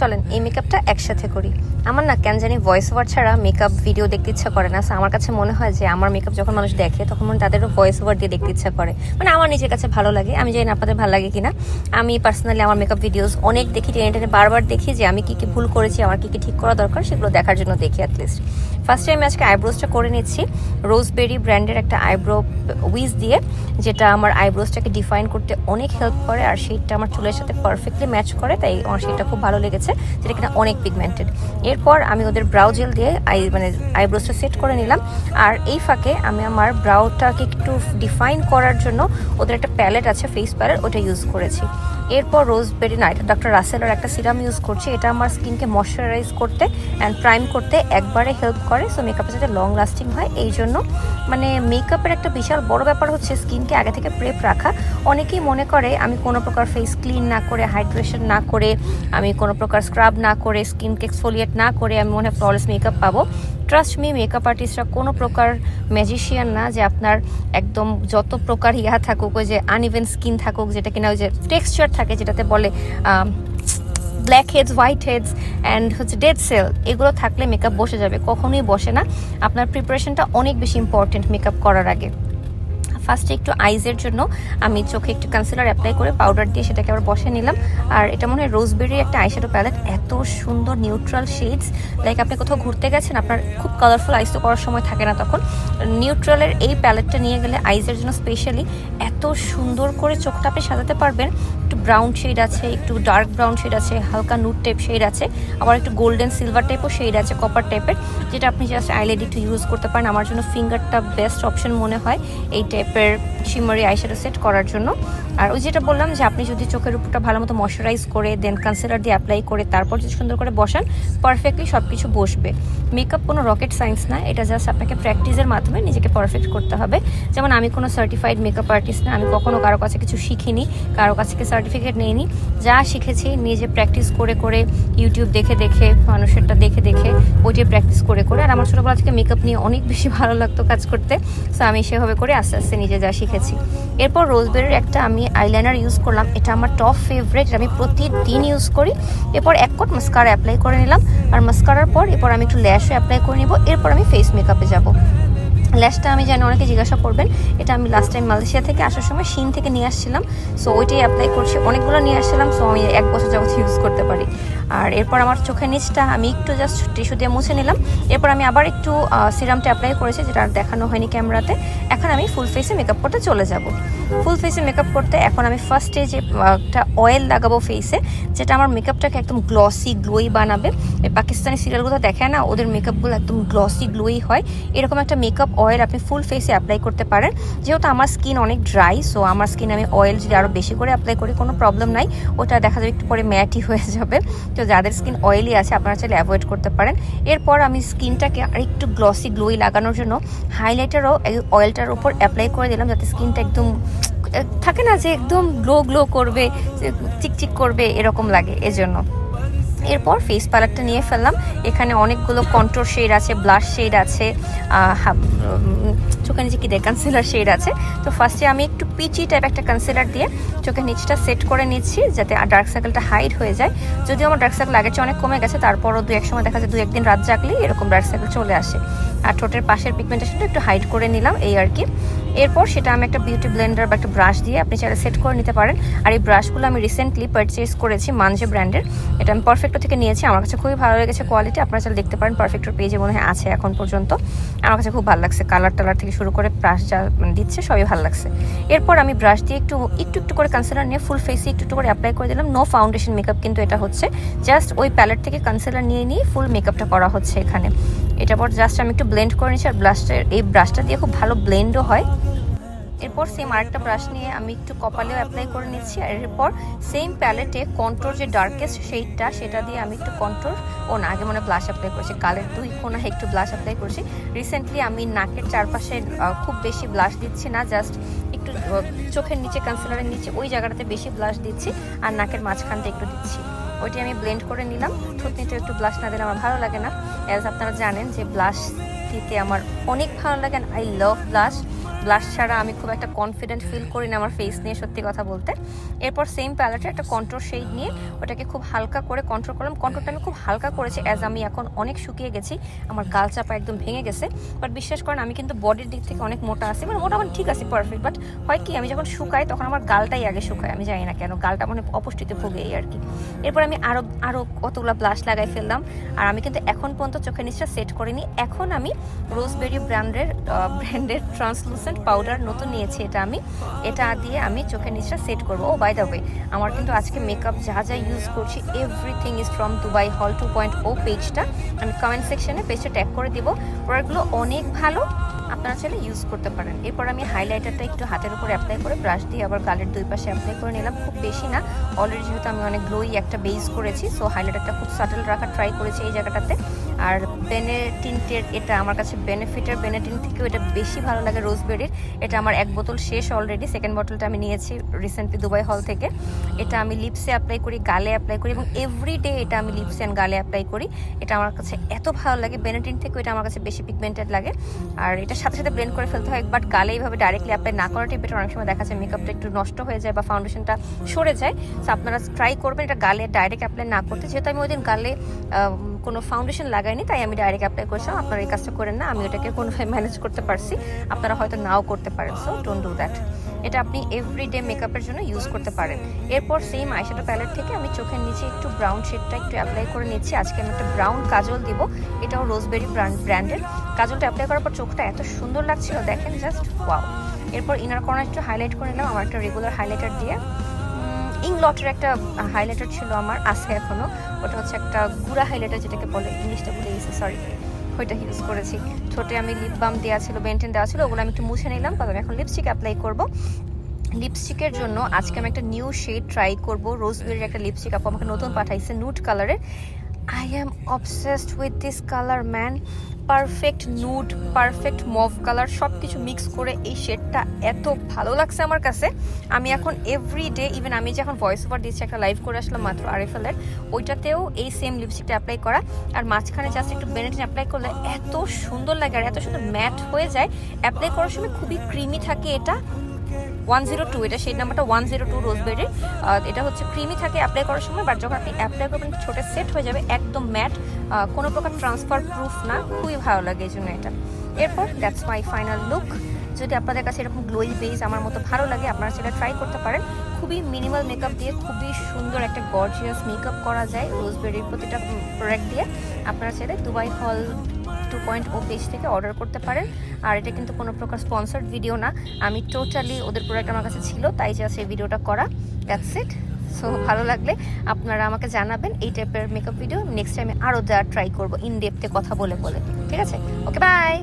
চলেন, এই মেকআপটা একসাথে করি। আমার না কেন জানি ভয়েস ওভার ছাড়া মেকআপ ভিডিও দেখতে ইচ্ছা করে না। আমার কাছে মনে হয় যে আমার মেকআপ যখন মানুষ দেখে, তখন মনে তাদেরও ভয়েস ওভার দিয়ে দেখতে ইচ্ছা করে। মানে আমার নিজের কাছে ভালো লাগে। আমি জানি আপনাদের ভালো লাগে কিনা। আমি পার্সোনালি আমার মেকআপ ভিডিওস অনেক দেখি। টেনে টেনে বারবার দেখি যে আমি কী কী ভুল করেছি, আমার কী কী ঠিক করা দরকার, সেগুলো দেখার জন্য দেখি অ্যাটলিস্ট ফার্স্টে আমি আজকে আইব্রোজটা করে নিচ্ছি রোজবেরি ব্র্যান্ডের একটা আইব্রো উইজ দিয়ে, যেটা আমার আইব্রোজটাকে ডিফাইন করতে অনেক হেল্প করে আর সেইটা আমার চুলের সাথে পারফেক্টলি ম্যাচ করে, তাই আমার সেটা খুব ভালো লেগেছে, যেটা কিনা অনেক পিগমেন্টেড এরপর আমি ওদের ব্রাউ জেল দিয়ে আই মানে আইব্রোজটা সেট করে নিলাম, আর এই ফাঁকে আমি আমার ব্রাউটাকে একটু ডিফাইন করার জন্য ওদের একটা প্যালেট আছে ফেস প্যালেট ওটা ইউজ করেছি। এরপর রোজবেরি না এটা ডক্টর রাসেলের একটা সিরাম ইউজ করছি। এটা আমার স্কিনকে ময়শ্চারাইজ করতে অ্যান্ড প্রাইম করতে একবারে হেল্প করে। সো মেকআপের যাতে লং লাস্টিং হয়। এই জন্য মানে মেকআপের একটা বিশাল বড় ব্যাপার হচ্ছে স্কিনকে আগে থেকে প্রেপ রাখা। অনেকেই মনে করে, আমি কোনো প্রকার ফেস ক্লিন না করে হাইড্রেশন না করে, আমি কোনো প্রকার স্ক্রাব না করে স্কিনকে এক্সফোলিয়েট না করে, আমি মনে হয় ফ্ললেস মেকআপ পাবো। ট্রাস্ট মি মেকআপ আর্টিস্টরা কোনো প্রকার ম্যাজিশিয়ান না যে আপনার একদম যত প্রকার ইয়া থাকুক, ওই যে আনইভেন স্কিন থাকুক, যেটা কিনা ওই যে টেক্সচার থাকে, যেটাতে বলে black heads white heads and হচ্ছে ডেড সেল এগুলো থাকলে মেকআপ বসে যাবে, কখনোই বসে না। আপনার প্রিপারেশনটা অনেক বেশি ইম্পর্টেন্ট মেকআপ করার আগে। ফার্স্টে একটু আইজের জন্য আমি চোখে একটু কনসিলার অ্যাপ্লাই করে পাউডার দিয়ে সেটাকে আবার বসে নিলাম। আর এটা মনে হয় রোজবেরি একটা আইশ্যাডো প্যালেট এত সুন্দর নিউট্রাল শেডস লাইক আপনি কোথাও ঘুরতে গেছেন, আপনার খুব কালারফুল আইস তো করার সময় থাকে না তখন। নিউট্রালের এই প্যালেটটা নিয়ে গেলে আইজের জন্য স্পেশালি এত সুন্দর করে চোখটা আপনি সাজাতে পারবেন। একটু ব্রাউন শেড আছে, একটু ডার্ক ব্রাউন শেড আছে, হালকা নুট টাইপ শেড আছে, আবার একটু গোল্ডেন সিলভার টাইপও শেড আছে কপার টাইপের যেটা আপনি জাস্ট আইলেড একটু ইউজ করতে পারেন। আমার জন্য ফিঙ্গারটা বেস্ট অপশন মনে হয় এই টাইপের শিমারি আইশ্যাডো সেট করার জন্য। আর ওই যেটা বললাম যে, আপনি যদি চোখের উপরটা ভালো মতো ময়শ্চারাইজ করে দেন কনসিলার দিয়ে অ্যাপ্লাই করে, তারপর যদি সুন্দর করে বসান পারফেক্টলি সব কিছু বসবে। মেকআপ কোনো রকেট সায়েন্স না, এটা জাস্ট আপনাকে প্র্যাকটিসের মাধ্যমে নিজেকে পারফেক্ট করতে হবে। যেমন আমি কোনো সার্টিফাইড মেকআপ আর্টিস্ট না, আমি কখনো কারও কাছে কিছু শিখিনি, কারও কাছ সার্টিফিকেট নিইনি যা শিখেছি, নিজে প্র্যাকটিস করে করে ইউটিউব দেখে দেখে, মানুষেরটা দেখে দেখে ওইটা প্র্যাকটিস করে করে। আর আমার ছোটোবেলা থেকে মেকআপ নিয়ে অনেক বেশি ভালো লাগতো কাজ করতে। সো আমি সেভাবে করে আস্তে আস্তে নিজে যা শিখেছি। এরপর রোজবেরির একটা আমি আইলাইনার ইউজ করলাম। এটা আমার টপ ফেভারেট আমি প্রতিদিন ইউজ করি। এরপর এক কোট মাস্কারা অ্যাপ্লাই করে নিলাম। আর মাস্কারার পর এরপর আমি একটু ল্যাশও অ্যাপ্লাই করে নিব। এরপর আমি ফেস মেকআপে যাব। ল্যাশটা আমি জানি অনেকে জিজ্ঞাসা করবেন, এটা আমি লাস্ট টাইম মালয়েশিয়া থেকে আসার সময় শিন থেকে নিয়ে আসছিলাম। সো ওইটাই অ্যাপ্লাই করছি, অনেকগুলো নিয়ে আসছিলাম সো আমি এক বছর যাবত ইউজ করতে পারি। আর এরপর আমার চোখের নিচটা আমি একটু জাস্ট টিস্যু দিয়ে মুছে নিলাম। এরপর আমি আবার একটু সিরামটা অ্যাপ্লাই করেছি, যেটা আর দেখানো হয়নি ক্যামেরাতে এখন আমি ফুল ফেসে মেকআপ করতে চলে যাব। ফুল ফেসে মেকআপ করতে এখন আমি ফার্স্টে যে একটা অয়েল লাগাবো ফেসে যেটা আমার মেকআপটাকে একদম গ্লসি গ্লোই বানাবে। পাকিস্তানি সিরিয়ালগুলো দেখে না, ওদের মেকআপগুলো একদম গ্লসি গ্লোই হয়। এরকম একটা মেকআপ অয়েল আপনি ফুল ফেসে অ্যাপ্লাই করতে পারেন। যেহেতু আমার স্কিন অনেক ড্রাই সো আমার স্কিন আমি অয়েল যদি আরও বেশি করে অ্যাপ্লাই করি, কোনো প্রবলেম নাই। ওটা দেখা যাবে একটু পরে ম্যাটই হয়ে যাবে। তো যাদের স্কিন অয়েলি আছে, আপনারা চাইলে অ্যাভয়েড করতে পারেন। এরপর আমি স্কিনটাকে আর একটু গ্লসি গ্লোই লাগানোর জন্য হাইলাইটারও এই অয়েলটার উপর অ্যাপ্লাই করে দিলাম যাতে স্কিনটা একদম, থাকে না যে একদম গ্লো গ্লো করবে চিকচিক করবে, এরকম লাগে, এজন্য। এরপর ফেস প্যালেটটা নিয়ে ফেললাম। এখানে অনেকগুলো কন্ট্রোর শেড আছে ব্লাশ শেড আছে চোখের নিচে কি দেয়? কনসিলার শেড আছে। তো ফার্স্টে আমি একটু পিচি টাইপ একটা কনসিলার দিয়ে চোখের নিচটা সেট করে নিচ্ছি যাতে ডার্ক সার্কেলটা হাইড হয়ে যায়। যদিও আমার ডার্ক সার্কেল আগের চেয়ে অনেক কমে গেছে, তারপরও দু এক সময় দেখা যায় দু একদিন রাত জাগলেই এরকম ডার্ক সার্কেল চলে আসে। আর ঠোঁটের পাশের পিগমেন্টেশনটা একটু হাইড করে নিলাম, এই আর কি। এরপর সেটা আমি একটা বিউটি ব্লেন্ডার বা একটা ব্রাশ দিয়ে আপনি চাইলে সেট করে নিতে পারেন। আর এই ব্রাশগুলো আমি রিসেন্টলি পারচেস করেছি মানজে ব্র্যান্ডের এটা আমি পারফেক্টো থেকে নিয়েছি। আমার কাছে খুবই ভালো লেগেছে কোয়ালিটি আপনারা চাইলে দেখতে পারেন পারফেক্টোর পেজে মনে হয় আছে এখন পর্যন্ত। আমার কাছে খুব ভালো লাগছে। কালার টালার থেকে শুরু করে ব্রাশ যা মানে দিচ্ছে, সবই ভালো লাগছে। এরপর আমি ব্রাশ দিয়ে একটু একটু একটু করে কনসিলার নিয়ে ফুল ফেসে একটু একটু করে অ্যাপ্লাই করে দিলাম। নো ফাউন্ডেশন মেকআপ কিন্তু এটা হচ্ছে। জাস্ট ওই প্যালেট থেকে কনসিলার নিয়ে নিয়ে ফুল মেকআপটা করা হচ্ছে এখানে। এটা পর জাস্ট আমি একটু ব্লেন্ড করে নিচ্ছি আর ব্লাশটার এই ব্রাশটা দিয়ে খুব ভালো ব্লেন্ডও হয়। এরপর সেম আরেকটা ব্রাশ নিয়ে আমি একটু কপালেও অ্যাপ্লাই করে নিচ্ছি, আর এরপর সেম প্যালেটে কন্ট্রোর যে ডার্কেস্ট শেডটা সেটা দিয়ে আমি একটু কন্ট্রোর ও না, আগে মনে ব্লাশ অ্যাপ্লাই করছি, কালের দুই কোনায় একটু ব্লাশ অ্যাপ্লাই করছি। রিসেন্টলি আমি নাকের চারপাশে খুব বেশি ব্লাশ দিচ্ছি না জাস্ট একটু চোখের নিচে কনসিলারের নিচে, ওই জায়গাটাতে বেশি ব্লাশ দিচ্ছি, আর নাকের মাঝখানটা একটু দিচ্ছি। ওইটি আমি ব্লেন্ড করে নিলাম, থুতনিতে একটু ব্লাশ না দিলে আমার ভালো লাগে না। অ্যাজ আপনারা জানেন যে ব্লাশ দিতে আমার অনেক ভালো লাগে আই লাভ ব্লাশ ব্লাশ ছাড়া আমি খুব একটা কনফিডেন্ট ফিল করি না আমার ফেস নিয়ে, সত্যি কথা বলতে। এরপর সেম প্যালেটে একটা কন্ট্রোল শেড নিয়ে ওটাকে খুব হালকা করে কন্ট্রোল করলাম। কন্ট্রোলটা আমি খুব হালকা করেছি অ্যাজ আমি এখন অনেক শুকিয়ে গেছি। আমার গাল চাপা একদম ভেঙে গেছে। বাট বিশ্বাস করেন, আমি কিন্তু বডির দিক থেকে অনেক মোটা আছি। মানে মোটামুটি ঠিক আছে পারফেক্ট বাট হয় কি, আমি যখন শুকাই তখন আমার গালটাই আগে শুকায়। আমি জানি না কেন, গালটা মানে অপুষ্টিতে ভুগে এই আর কি এরপর আমি আরও আরও কতগুলো ব্লাশ লাগাই ফেললাম। আর আমি কিন্তু এখন পর্যন্ত চোখের নিচটা সেট করিনি। এখন আমি রোজবেরি ব্র্যান্ডের ব্র্যান্ডের ট্রান্সলুসেন্ট পাউডার নতুন নিয়েছি এটা আমি। এটা দিয়ে আমি চোখের নিচটা সেট করব। ও বাই দ্য ওয়ে আমার কিন্তু আজকে মেকআপ যা যা ইউজ করছি everything is from Dubai hall two point O পেজটা আমি কমেন্ট সেকশনে পেজটা ট্যাগ করে দিব। প্রোডাক্টগুলো অনেক ভালো, আপনারা চাইলে ইউজ করতে পারেন। এরপর আমি হাইলাইটারটা একটু হাতের উপর অ্যাপ্লাই করে ব্রাশ দিয়ে আবার গালের দুই পাশে অ্যাপ্লাই করে নিলাম। খুব বেশি না অলরেডি যেহেতু আমি অনেক গ্লোই একটা বেস করেছি সো হাইলাইটারটা খুব সাটল রাখার ট্রাই করেছি এই জায়গাটাতে। আর বেনেটিনটের এটা আমার কাছে বেনিফিটের বেনেটিন থেকেও এটা বেশি ভালো লাগে রোজবেরির এটা আমার এক বোতল শেষ অলরেডি সেকেন্ড বোতলটা আমি নিয়েছি রিসেন্টলি দুবাই হল থেকে। এটা আমি লিপসে অ্যাপ্লাই করি, গালে অ্যাপ্লাই করি এবং এভরি ডে এটা আমি লিপসে অ্যান্ড গালে অ্যাপ্লাই করি। এটা আমার কাছে এত ভালো লাগে বেনেটিন থেকেও এটা আমার কাছে বেশি পিগমেন্টেড লাগে। আর এটার সাথে সাথে ব্লেন্ড করে ফেলতে হয় বাট গালে এইভাবে ডাইরেক্টলি অ্যাপ্লাই না করাটাই বেটার অনেক সময় দেখা যায় মেকআপটা একটু নষ্ট হয়ে যায় বা ফাউন্ডেশনটা সরে যায়। সো আপনারা ট্রাই করবেন, এটা গালে ডাইরেক্ট অ্যাপ্লাই না করতে। যেহেতু আমি ওই দিন গালে কোনো ফাউন্ডেশন লাগাইনি, তাই আমি ডাইরেক্ট অ্যাপ্লাই করেছিলাম। আপনারা এই কাজটা করেন না, আমি ওটাকে কোনোভাবে ম্যানেজ করতে পারছি। আপনারা হয়তো নাও করতে পারেন সো ডোন্ট ডু দ্যাট এটা আপনি এভরিডে মেকআপের জন্য ইউজ করতে পারেন। এরপর সেম আইশ্যাডো প্যালেট থেকে আমি চোখের নিচে একটু ব্রাউন শেডটা একটু অ্যাপ্লাই করে নিচ্ছি। আজকে আমি একটা ব্রাউন কাজল দিব, এটাও রোজবেরি ব্র্যান্ড ব্র্যান্ডের কাজলটা অ্যাপ্লাই করার পর চোখটা এত সুন্দর লাগছিল, দেখেন জাস্ট ওয়াও এরপর ইনার কর্নার একটু হাইলাইট করে নিলাম, আমার একটা রেগুলার হাইলাইটার দিয়ে। ইংলটের একটা হাইলাইটার ছিল আমার, আছে এখনও ওটা হচ্ছে একটা গুড়া হাইলাইটার যেটাকে বলে, ইংলিশটা ভুলে গেছি সরি ওইটা ইউজ করেছি। ছোটে আমি লিপ বাম দেওয়া ছিল বেন্টেন দেওয়া ছিল, ওগুলো আমি একটু মুছে নিলাম আমি এখন লিপস্টিক অ্যাপ্লাই করব। লিপস্টিকের জন্য আজকে আমি একটা নিউ শেড ট্রাই করব। রোজবেরির একটা লিপস্টিক আপু আমাকে নতুন পাঠাইছে নুট কালারের I am obsessed with this colour man perfect nude perfect mauve colour সব কিছু মিক্স করে এই শেডটা এত ভালো লাগছে আমার কাছে। আমি এখন এভরি ডে ইভেন আমি যখন ভয়েস ওভার দিচ্ছি, একটা লাইভ করে আসলাম মাত্র আরএফএলের ওইটাতেও এই সেম লিপস্টিকটা অ্যাপ্লাই করা। আর মাঝখানে জাস্ট একটু বেনেটিন অ্যাপ্লাই করলে এত সুন্দর লাগে আর এত সুন্দর ম্যাট হয়ে যায়। অ্যাপ্লাই করার সময় খুবই ক্রিমি থাকে এটা। ওয়ান জিরো টু, এটা সেই নাম্বারটা ওয়ান জিরো টু রোজবেরির এটা হচ্ছে ক্রিমি থাকে অ্যাপ্লাই করার সময় বাট যখন আপনি অ্যাপ্লাই করবেন ছোটো সেট হয়ে যাবে, একদম ম্যাট কোনো প্রকার ট্রান্সফার প্রুফ না, খুবই ভালো লাগে এই জন্য এটা। এরপর দ্যাটস মাই ফাইনাল লুক যদি আপনাদের কাছে এরকম গ্লোই বেস আমার মতো ভালো লাগে, আপনারা সেটা ট্রাই করতে পারেন। খুবই মিনিমাল মেকআপ দিয়ে খুবই সুন্দর একটা গর্জিয়াস মেকআপ করা যায় রোজবেরির প্রতিটা প্রোডাক্ট দিয়ে। আপনারা চাইলে Dubai hall point O page থেকে অর্ডার করতে পারেন। আর এটা কিন্তু কোনো প্রকার স্পন্সার্ড ভিডিও না। আমি টোটালি ওদের প্রোডাক্ট আমার কাছে ছিল, তাই যা সেই ভিডিওটা করা। দ্যাটস ইট সো ভালো লাগলে আপনারা আমাকে জানাবেন এই টাইপের মেকআপ ভিডিও নেক্সট টাইমে আরও দেওয়ার ট্রাই করব ইন ডেপথে কথা বলে বলে। ঠিক আছে? Okay bye